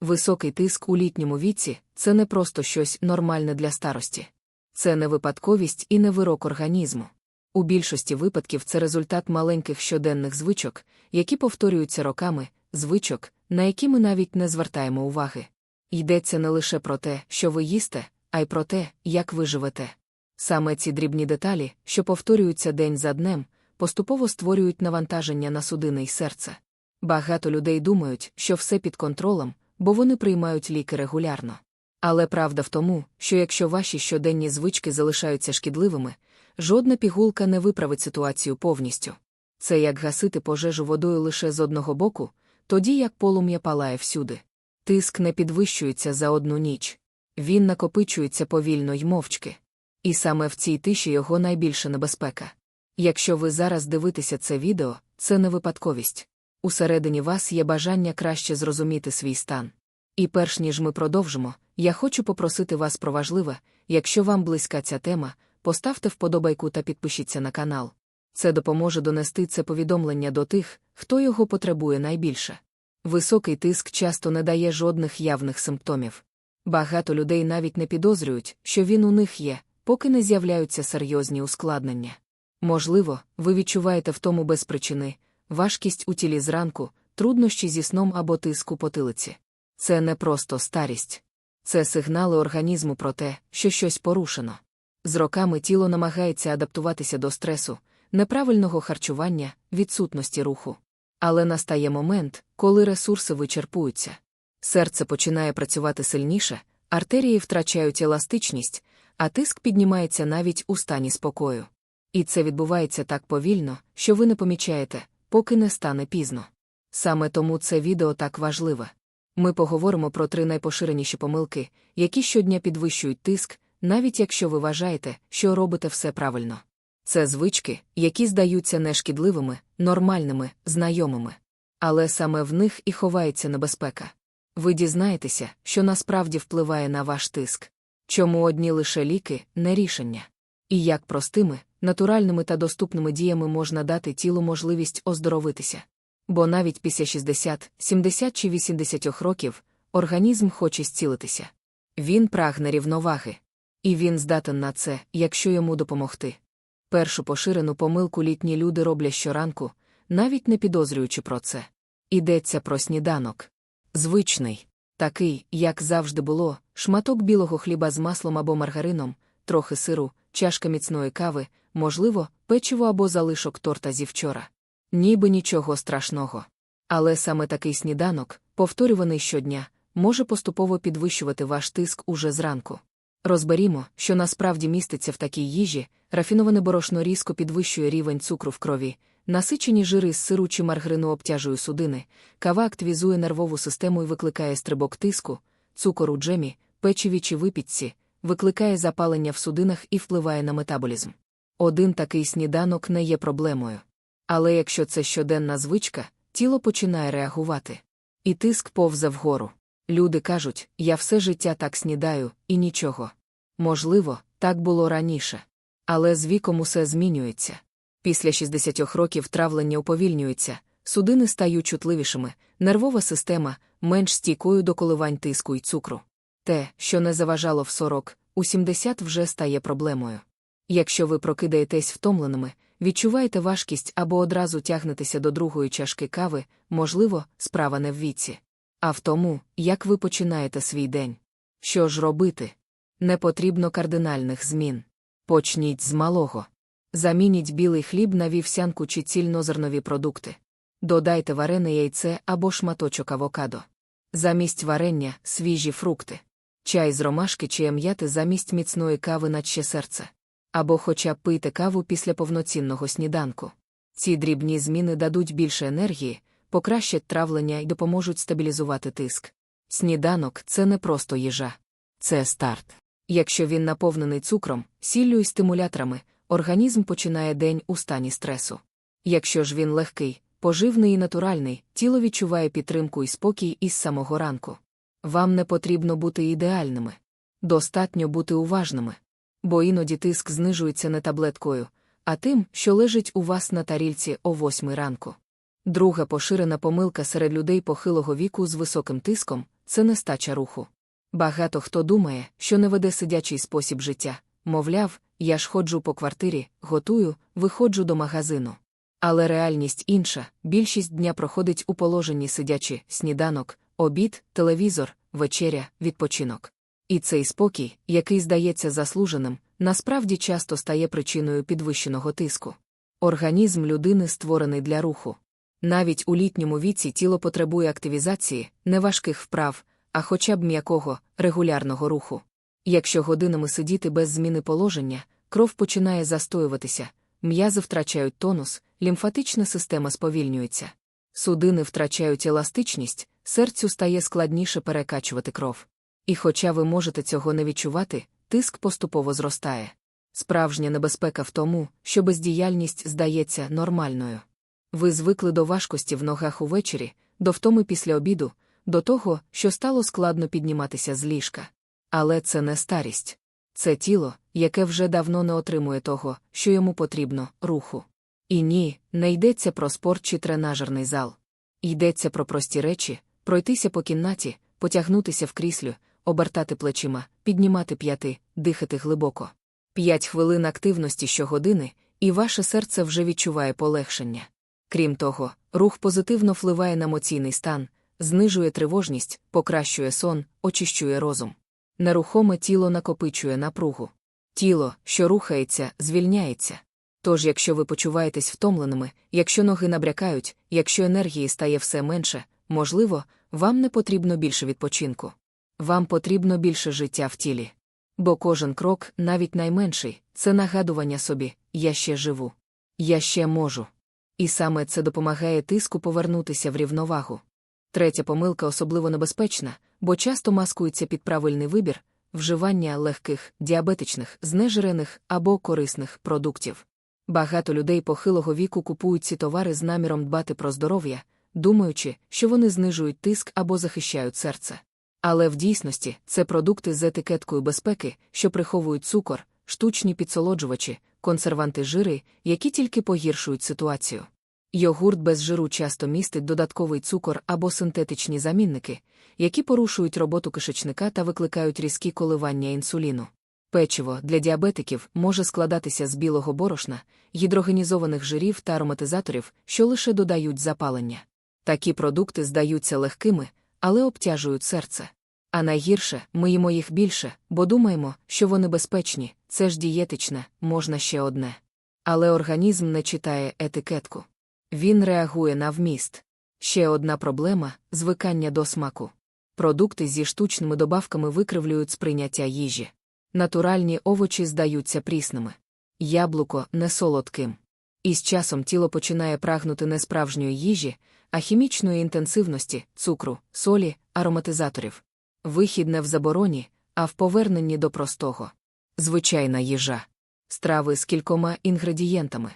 Високий тиск у літньому віці це не просто щось нормальне для старості. Це не випадковість і не вирок організму. У більшості випадків це результат маленьких щоденних звичок, які повторюються роками, звичок, на які ми навіть не звертаємо уваги. Йдеться не лише про те, що ви їсте, а й про те, як ви живете. Саме ці дрібні деталі, що повторюються день за днем, поступово створюють навантаження на судини й серце. Багато людей думають, що все під контролем, бо вони приймають ліки регулярно. Але правда в тому, що якщо ваші щоденні звички залишаються шкідливими, жодна пігулка не виправить ситуацію повністю. Це як гасити пожежу водою лише з одного боку, тоді як полум'я палає всюди. Тиск не підвищується за одну ніч. Він накопичується повільно й мовчки. І саме в цій тиші його найбільша небезпека. Якщо ви зараз дивитеся це відео, це не випадковість. Усередині вас є бажання краще зрозуміти свій стан. І перш ніж ми продовжимо, я хочу попросити вас про важливе, якщо вам близька ця тема, поставте вподобайку та підпишіться на канал. Це допоможе донести це повідомлення до тих, хто його потребує найбільше. Високий тиск часто не дає жодних явних симптомів. Багато людей навіть не підозрюють, що він у них є, поки не з'являються серйозні ускладнення. Можливо, ви відчуваєте втому без причини, важкість у тілі зранку, труднощі зі сном або тиск у потилиці. Це не просто старість. Це сигнали організму про те, що щось порушено. З роками тіло намагається адаптуватися до стресу, неправильного харчування, відсутності руху. Але настає момент, коли ресурси вичерпуються. Серце починає працювати сильніше, артерії втрачають еластичність, а тиск піднімається навіть у стані спокою. І це відбувається так повільно, що ви не помічаєте, поки не стане пізно. Саме тому це відео так важливе. Ми поговоримо про три найпоширеніші помилки, які щодня підвищують тиск, навіть якщо ви вважаєте, що робите все правильно. Це звички, які здаються нешкідливими, нормальними, знайомими. Але саме в них і ховається небезпека. Ви дізнаєтеся, що насправді впливає на ваш тиск. Чому одні лише ліки не рішення. І як простими, натуральними та доступними діями можна дати тілу можливість оздоровитися. Бо навіть після 60, 70 чи 80 років організм хоче зцілитися. Він прагне рівноваги. І він здатен на це, якщо йому допомогти. Першу поширену помилку літні люди роблять щоранку, навіть не підозрюючи про це. Йдеться про сніданок. Звичний, такий, як завжди було, шматок білого хліба з маслом або маргарином, трохи сиру, чашка міцної кави, можливо, печиво або залишок торта зі вчора. Ніби нічого страшного. Але саме такий сніданок, повторюваний щодня, може поступово підвищувати ваш тиск уже зранку. Розберімо, що насправді міститься в такій їжі, рафіноване борошно різко підвищує рівень цукру в крові, насичені жири з сиру чи маргарину обтяжує судини, кава активізує нервову систему і викликає стрибок тиску, цукор у джемі, печиві чи випічці, викликає запалення в судинах і впливає на метаболізм. Один такий сніданок не є проблемою. Але якщо це щоденна звичка, тіло починає реагувати. І тиск повзе вгору. Люди кажуть, я все життя так снідаю, і нічого. Можливо, так було раніше. Але з віком усе змінюється. Після 60 років травлення уповільнюється, судини стають чутливішими, нервова система менш стійкою до коливань тиску й цукру. Те, що не заважало в 40, у 70 вже стає проблемою. Якщо ви прокидаєтесь втомленими, відчуваєте важкість або одразу тягнетеся до другої чашки кави, можливо, справа не в віці. А в тому, як ви починаєте свій день. Що ж робити? Не потрібно кардинальних змін. Почніть з малого. Замініть білий хліб на вівсянку чи цільнозернові продукти. Додайте варене яйце або шматочок авокадо. Замість варення свіжі фрукти. Чай з ромашки чи ем'яти замість міцної кави наче серце. Або хоча б пийте каву після повноцінного сніданку. Ці дрібні зміни дадуть більше енергії, покращать травлення і допоможуть стабілізувати тиск. Сніданок це не просто їжа, це старт. Якщо він наповнений цукром, сіллю і стимуляторами, організм починає день у стані стресу. Якщо ж він легкий, поживний і натуральний, тіло відчуває підтримку і спокій із самого ранку. Вам не потрібно бути ідеальними. Достатньо бути уважними. Бо іноді тиск знижується не таблеткою, а тим, що лежить у вас на тарільці о восьмий ранку. Друга поширена помилка серед людей похилого віку з високим тиском це нестача руху. Багато хто думає, що не веде сидячий спосіб життя, мовляв, я ж ходжу по квартирі, готую, виходжу до магазину. Але реальність інша більшість дня проходить у положенні сидячи сніданок, обід, телевізор, вечеря, відпочинок. І цей спокій, який здається заслуженим, насправді часто стає причиною підвищеного тиску. Організм людини створений для руху. Навіть у літньому віці тіло потребує активізації, не важких вправ, а хоча б м'якого, регулярного руху. Якщо годинами сидіти без зміни положення, кров починає застоюватися, м'язи втрачають тонус, лімфатична система сповільнюється. Судини втрачають еластичність, серцю стає складніше перекачувати кров. І хоча ви можете цього не відчувати, тиск поступово зростає. Справжня небезпека в тому, що бездіяльність здається нормальною. Ви звикли до важкості в ногах увечері, до втоми після обіду, до того, що стало складно підніматися з ліжка. Але це не старість. Це тіло, яке вже давно не отримує того, що йому потрібно, руху. І ні, не йдеться про спорт чи тренажерний зал. Йдеться про прості речі, пройтися по кімнаті, потягнутися в кріслю, обертати плечима, піднімати п'яти, дихати глибоко. П'ять хвилин активності щогодини, і ваше серце вже відчуває полегшення. Крім того, рух позитивно впливає на емоційний стан, знижує тривожність, покращує сон, очищує розум. Нерухоме тіло накопичує напругу. Тіло, що рухається, звільняється. Тож, якщо ви почуваєтесь втомленими, якщо ноги набрякають, якщо енергії стає все менше, можливо, вам не потрібно більше відпочинку. Вам потрібно більше життя в тілі. Бо кожен крок, навіть найменший, це нагадування собі я ще живу. Я ще можу. І саме це допомагає тиску повернутися в рівновагу. Третя помилка особливо небезпечна, бо часто маскується під правильний вибір вживання легких, діабетичних, знежирених або корисних продуктів. Багато людей похилого віку купують ці товари з наміром дбати про здоров'я, думаючи, що вони знижують тиск або захищають серце. Але в дійсності це продукти з етикеткою безпеки, що приховують цукор, штучні підсолоджувачі, консерванти жири, які тільки погіршують ситуацію. Йогурт без жиру часто містить додатковий цукор або синтетичні замінники, які порушують роботу кишечника та викликають різкі коливання інсуліну. Печиво для діабетиків може складатися з білого борошна, гідрогенізованих жирів та ароматизаторів, що лише додають запалення. Такі продукти здаються легкими, але обтяжують серце. А найгірше, ми їмо їх більше, бо думаємо, що вони безпечні, це ж дієтичне, можна ще одне. Але організм не читає етикетку. Він реагує на вміст. Ще одна проблема звикання до смаку. Продукти зі штучними добавками викривлюють сприйняття їжі. Натуральні овочі здаються прісними. Яблуко не солодким. І з часом тіло починає прагнути не справжньої їжі, а хімічної інтенсивності, цукру, солі, ароматизаторів. Вихід не в забороні, а в поверненні до простого. Звичайна їжа. Страви з кількома інгредієнтами.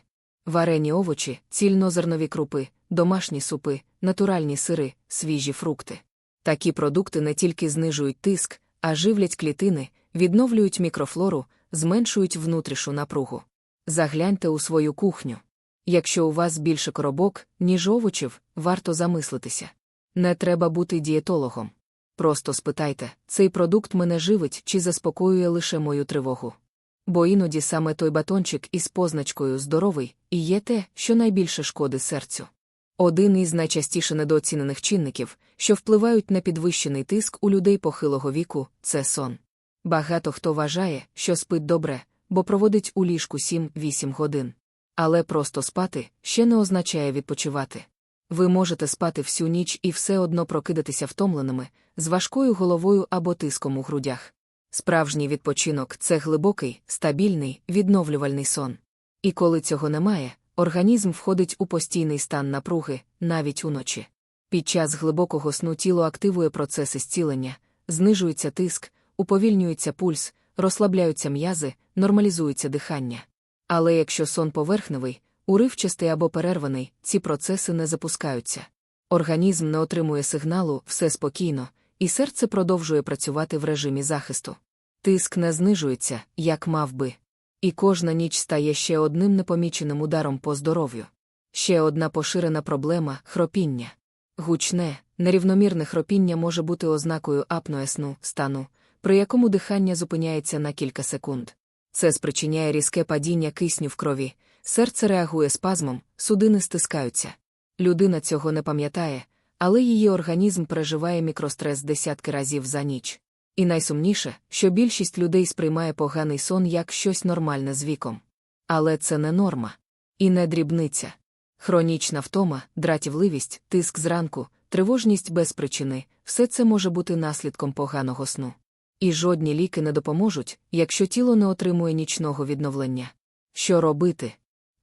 Варені овочі, цільнозернові крупи, домашні супи, натуральні сири, свіжі фрукти. Такі продукти не тільки знижують тиск, а живлять клітини, відновлюють мікрофлору, зменшують внутрішню напругу. Загляньте у свою кухню. Якщо у вас більше коробок, ніж овочів, варто замислитися. Не треба бути дієтологом. Просто спитайте, цей продукт мене живить чи заспокоює лише мою тривогу. Бо іноді саме той батончик із позначкою здоровий і є те, що найбільше шкоди серцю. Один із найчастіше недооцінених чинників, що впливають на підвищений тиск у людей похилого віку, це сон. Багато хто вважає, що спить добре, бо проводить у ліжку 7-8 годин. Але просто спати ще не означає відпочивати. Ви можете спати всю ніч і все одно прокидатися втомленими, з важкою головою або тиском у грудях. Справжній відпочинок це глибокий, стабільний, відновлювальний сон. І коли цього немає, організм входить у постійний стан напруги, навіть уночі. Під час глибокого сну тіло активує процеси зцілення, знижується тиск, уповільнюється пульс, розслабляються м'язи, нормалізується дихання. Але якщо сон поверхневий, уривчастий або перерваний, ці процеси не запускаються. Організм не отримує сигналу, все спокійно, і серце продовжує працювати в режимі захисту. Тиск не знижується, як мав би. І кожна ніч стає ще одним непоміченим ударом по здоров'ю. Ще одна поширена проблема хропіння. Гучне, нерівномірне хропіння може бути ознакою апноe сну, стану, при якому дихання зупиняється на кілька секунд. Це спричиняє різке падіння кисню в крові, серце реагує спазмом, судини стискаються. Людина цього не пам'ятає, але її організм переживає мікрострес десятки разів за ніч. І найсумніше, що більшість людей сприймає поганий сон як щось нормальне з віком. Але це не норма. І не дрібниця. Хронічна втома, дратівливість, тиск зранку, тривожність без причини все це може бути наслідком поганого сну. І жодні ліки не допоможуть, якщо тіло не отримує нічного відновлення. Що робити?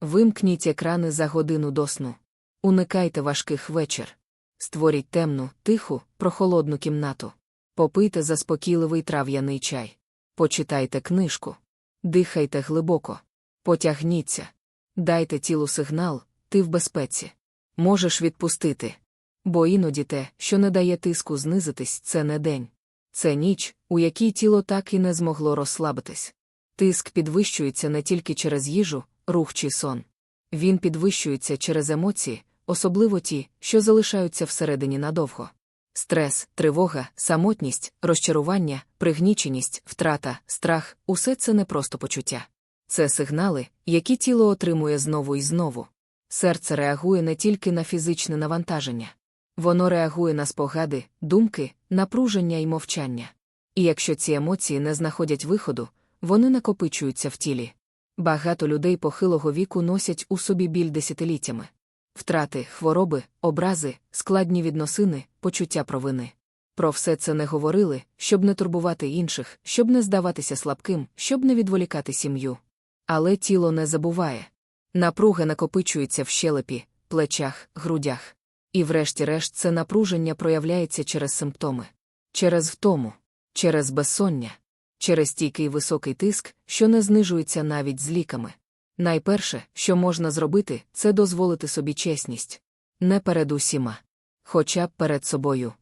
Вимкніть екрани за годину до сну. Уникайте важких вечір. Створіть темну, тиху, прохолодну кімнату. Попийте заспокійливий трав'яний чай. Почитайте книжку. Дихайте глибоко. Потягніться. Дайте тілу сигнал, ти в безпеці. Можеш відпустити. Бо іноді те, що не дає тиску знизитись, це не день. Це ніч, у якій тіло так і не змогло розслабитись. Тиск підвищується не тільки через їжу, рух чи сон. Він підвищується через емоції, особливо ті, що залишаються всередині надовго. Стрес, тривога, самотність, розчарування, пригніченість, втрата, страх усе це не просто почуття. Це сигнали, які тіло отримує знову і знову. Серце реагує не тільки на фізичне навантаження. Воно реагує на спогади, думки, напруження і мовчання. І якщо ці емоції не знаходять виходу, вони накопичуються в тілі. Багато людей похилого віку носять у собі біль десятиліттями. Втрати, хвороби, образи, складні відносини, почуття провини. Про все це не говорили, щоб не турбувати інших, щоб не здаватися слабким, щоб не відволікати сім'ю. Але тіло не забуває. Напруга накопичується в щелепі, плечах, грудях. І врешті-решт це напруження проявляється через симптоми, через втому, через безсоння, через стійкий високий тиск, що не знижується навіть з ліками. Найперше, що можна зробити, це дозволити собі чесність. Не перед усіма. Хоча б перед собою.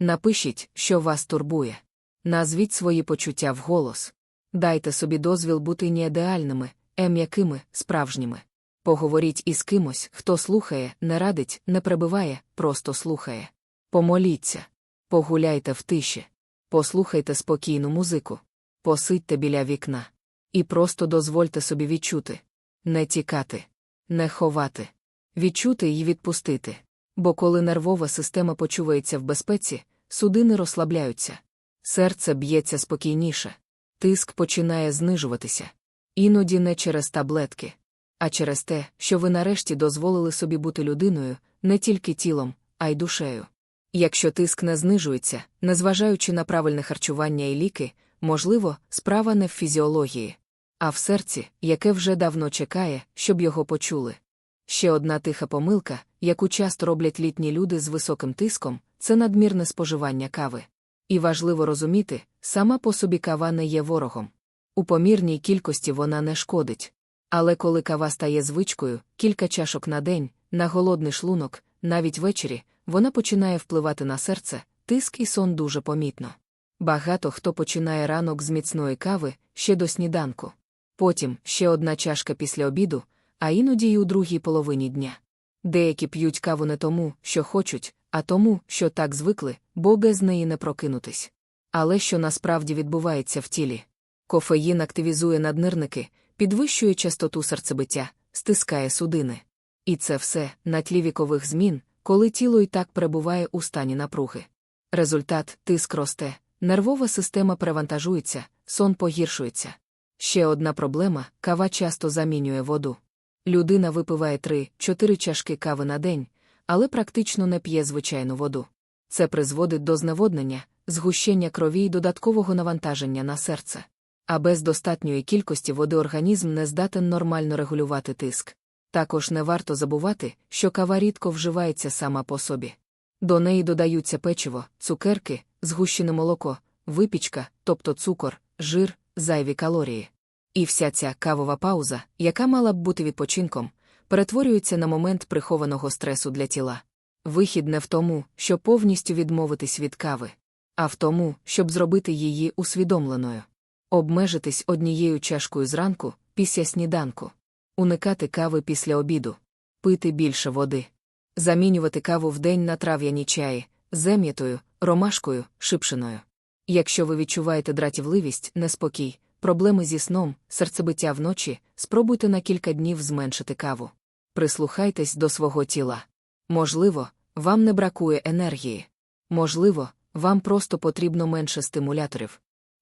Напишіть, що вас турбує. Назвіть свої почуття вголос. Дайте собі дозвіл бути не ідеальними, е м'якими, справжніми. Поговоріть із кимось, хто слухає, не радить, не прибиває, просто слухає. Помоліться. Погуляйте в тиші. Послухайте спокійну музику. Посидьте біля вікна. І просто дозвольте собі відчути. Не тікати, не ховати, відчути і відпустити. Бо коли нервова система почувається в безпеці, судини розслабляються. Серце б'ється спокійніше, тиск починає знижуватися. Іноді не через таблетки, а через те, що ви нарешті дозволили собі бути людиною не тільки тілом, а й душею. Якщо тиск не знижується, незважаючи на правильне харчування і ліки, можливо, справа не в фізіології, а в серці, яке вже давно чекає, щоб його почули. Ще одна тиха помилка, яку часто роблять літні люди з високим тиском, це надмірне споживання кави. І важливо розуміти, сама по собі кава не є ворогом. У помірній кількості вона не шкодить. Але коли кава стає звичкою, кілька чашок на день, на голодний шлунок, навіть ввечері, вона починає впливати на серце, тиск і сон дуже помітно. Багато хто починає ранок з міцної кави ще до сніданку. Потім ще одна чашка після обіду, а іноді й у другій половині дня. Деякі п'ють каву не тому, що хочуть, а тому, що так звикли, бо без неї не прокинутись. Але що насправді відбувається в тілі? Кофеїн активізує наднирники, підвищує частоту серцебиття, стискає судини. І це все на тлі вікових змін, коли тіло і так перебуває у стані напруги. Результат тиск росте, нервова система перевантажується, сон погіршується. Ще одна проблема кава часто замінює воду. Людина випиває 3-4 чашки кави на день, але практично не п'є звичайну воду. Це призводить до зневоднення, згущення крові і додаткового навантаження на серце. А без достатньої кількості води організм не здатен нормально регулювати тиск. Також не варто забувати, що кава рідко вживається сама по собі. До неї додаються печиво, цукерки, згущене молоко, випічка, тобто цукор, жир, зайві калорії. І вся ця кавова пауза, яка мала б бути відпочинком, перетворюється на момент прихованого стресу для тіла. Вихід не в тому, щоб повністю відмовитись від кави, а в тому, щоб зробити її усвідомленою. Обмежитись однією чашкою зранку, після сніданку, уникати кави після обіду, пити більше води, Замінювати каву в день на трав'яні чаї, зем'ятою, ромашкою, шипшиною. Якщо ви відчуваєте дратівливість, неспокій, проблеми зі сном, серцебиття вночі, спробуйте на кілька днів зменшити каву. Прислухайтесь до свого тіла. Можливо, вам не бракує енергії. Можливо, вам просто потрібно менше стимуляторів.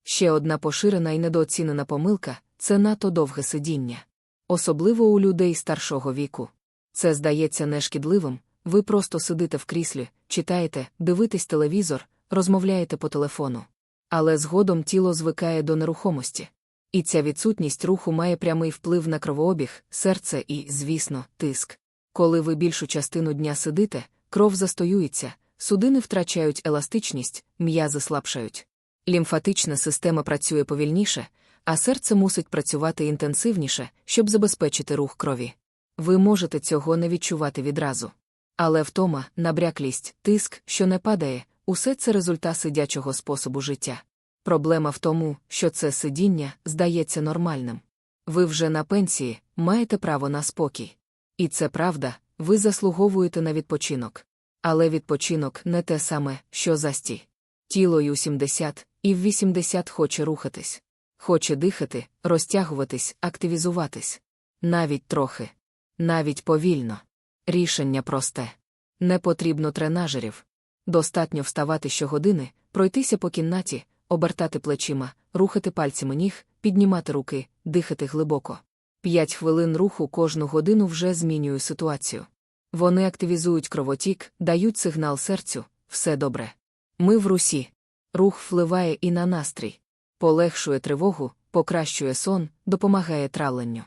Ще одна поширена і недооцінена помилка це надто довге сидіння. Особливо у людей старшого віку. Це здається нешкідливим, ви просто сидите в кріслі, читаєте, дивитесь телевізор, розмовляєте по телефону. Але згодом тіло звикає до нерухомості. І ця відсутність руху має прямий вплив на кровообіг, серце і, звісно, тиск. Коли ви більшу частину дня сидите, кров застоюється, судини втрачають еластичність, м'язи слабшають. Лімфатична система працює повільніше, а серце мусить працювати інтенсивніше, щоб забезпечити рух крові. Ви можете цього не відчувати відразу. Але втома, набряклість, тиск, що не падає, усе це результат сидячого способу життя. Проблема в тому, що це сидіння здається нормальним. Ви вже на пенсії, маєте право на спокій. І це правда, ви заслуговуєте на відпочинок. Але відпочинок не те саме, що застій. Тіло й у 70, і в 80 хоче рухатись. Хоче дихати, розтягуватись, активізуватись. Навіть трохи. Навіть повільно. Рішення просте. Не потрібно тренажерів. Достатньо вставати щогодини, пройтися по кімнаті, обертати плечима, рухати пальцями ніг, піднімати руки, дихати глибоко. П'ять хвилин руху кожну годину вже змінює ситуацію. Вони активізують кровотік, дають сигнал серцю, все добре. Ми в русі. Рух впливає і на настрій, полегшує тривогу, покращує сон, допомагає травленню.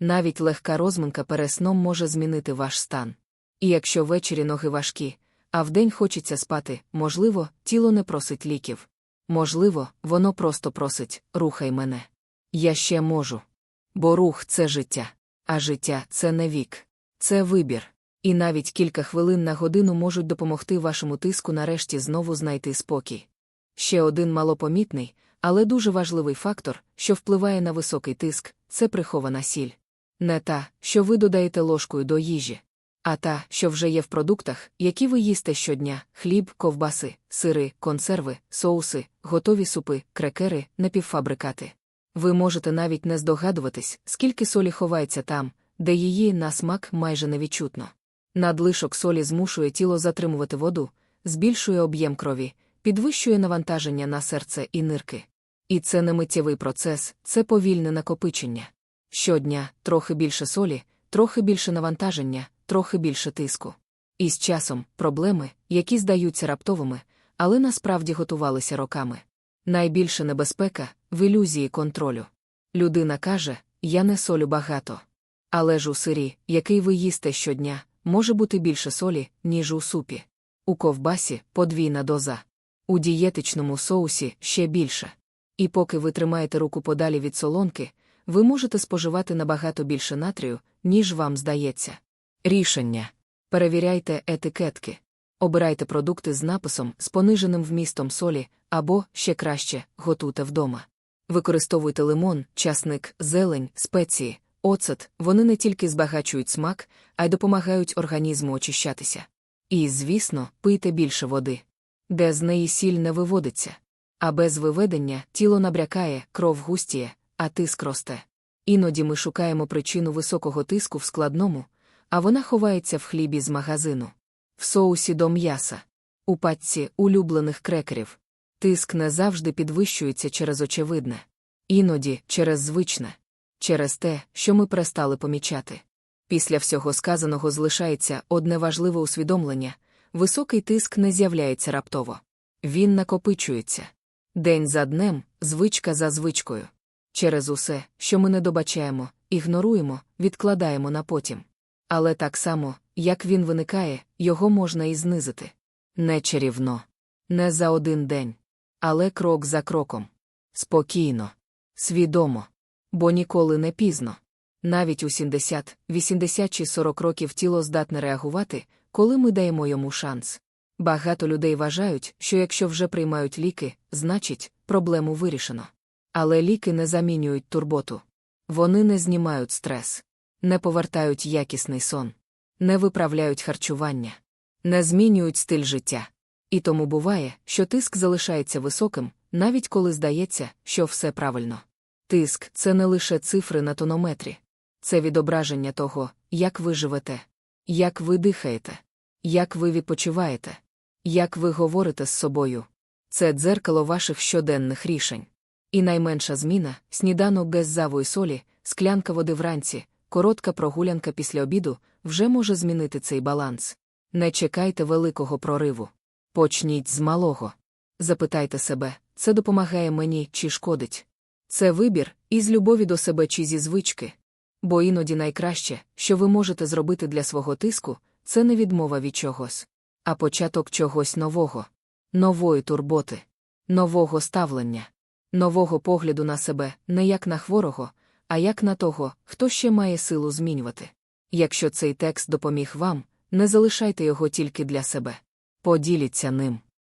Навіть легка розминка перед сном може змінити ваш стан. І якщо ввечері ноги важкі, а вдень хочеться спати, можливо, тіло не просить ліків. Можливо, воно просто просить рухай мене. Я ще можу. Бо рух це життя, а життя це не вік, це вибір. І навіть кілька хвилин на годину можуть допомогти вашому тиску нарешті знову знайти спокій. Ще один малопомітний, але дуже важливий фактор, що впливає на високий тиск, це прихована сіль. Не та, що ви додаєте ложкою до їжі, а та, що вже є в продуктах, які ви їсте щодня: хліб, ковбаси, сири, консерви, соуси, готові супи, крекери, напівфабрикати. Ви можете навіть не здогадуватись, скільки солі ховається там, де її на смак майже невідчутно. Надлишок солі змушує тіло затримувати воду, збільшує об'єм крові, підвищує навантаження на серце і нирки. І це не миттєвий процес, це повільне накопичення. Щодня трохи більше солі, трохи більше навантаження, трохи більше тиску. І з часом проблеми, які здаються раптовими, але насправді готувалися роками. Найбільша небезпека в ілюзії контролю. Людина каже: Я не солю багато. Але ж у сирі, який ви їсте щодня, може бути більше солі, ніж у супі. У ковбасі подвійна доза. У дієтичному соусі ще більше. І поки ви тримаєте руку подалі від солонки, ви можете споживати набагато більше натрію, ніж вам здається. Рішення. Перевіряйте етикетки. Обирайте продукти з написом з пониженим вмістом солі, або, ще краще, готуйте вдома. Використовуйте лимон, часник, зелень, спеції, оцет, вони не тільки збагачують смак, а й допомагають організму очищатися. І, звісно, пийте більше води. Де з неї сіль не виводиться. А без виведення тіло набрякає, кров густіє, а тиск росте. Іноді ми шукаємо причину високого тиску в складному, а вона ховається в хлібі з магазину, в соусі до м'яса, у патці улюблених крекерів. Тиск не завжди підвищується через очевидне, іноді через звичне, через те, що ми перестали помічати. Після всього сказаного залишається одне важливе усвідомлення високий тиск не з'являється раптово. Він накопичується. День за днем, звичка за звичкою. Через усе, що ми не добачаємо, ігноруємо, відкладаємо на потім. Але так само, як він виникає, його можна і знизити. Не чарівно. Не за один день. Але крок за кроком. Спокійно, свідомо. Бо ніколи не пізно. Навіть у 70, 80 чи 40 років тіло здатне реагувати, коли ми даємо йому шанс. Багато людей вважають, що якщо вже приймають ліки, значить, проблему вирішено. Але ліки не замінюють турботу. Вони не знімають стрес, не повертають якісний сон. не виправляють харчування, не змінюють стиль життя. І тому буває, що тиск залишається високим, навіть коли здається, що все правильно. Тиск це не лише цифри на тонометрі, це відображення того, як ви живете, як ви дихаєте, як ви відпочиваєте, як ви говорите з собою. Це дзеркало ваших щоденних рішень. І найменша зміна сніданок без завої солі, склянка води вранці, коротка прогулянка після обіду вже може змінити цей баланс. Не чекайте великого прориву. Почніть з малого. Запитайте себе, це допомагає мені чи шкодить. Це вибір із любові до себе чи зі звички. Бо іноді найкраще, що ви можете зробити для свого тиску, це не відмова від чогось, а початок чогось нового, нової турботи, нового ставлення, нового погляду на себе не як на хворого, а як на того, хто ще має силу змінювати. Якщо цей текст допоміг вам, не залишайте його тільки для себе. Поділіться ним.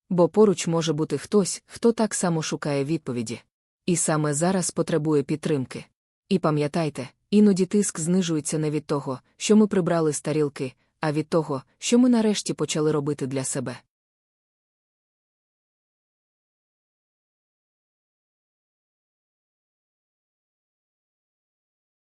Бо поруч може бути хтось, хто так само шукає відповіді. І саме зараз потребує підтримки. І пам'ятайте, іноді тиск знижується не від того, що ми прибрали з тарілки, а від того, що ми нарешті почали робити для себе.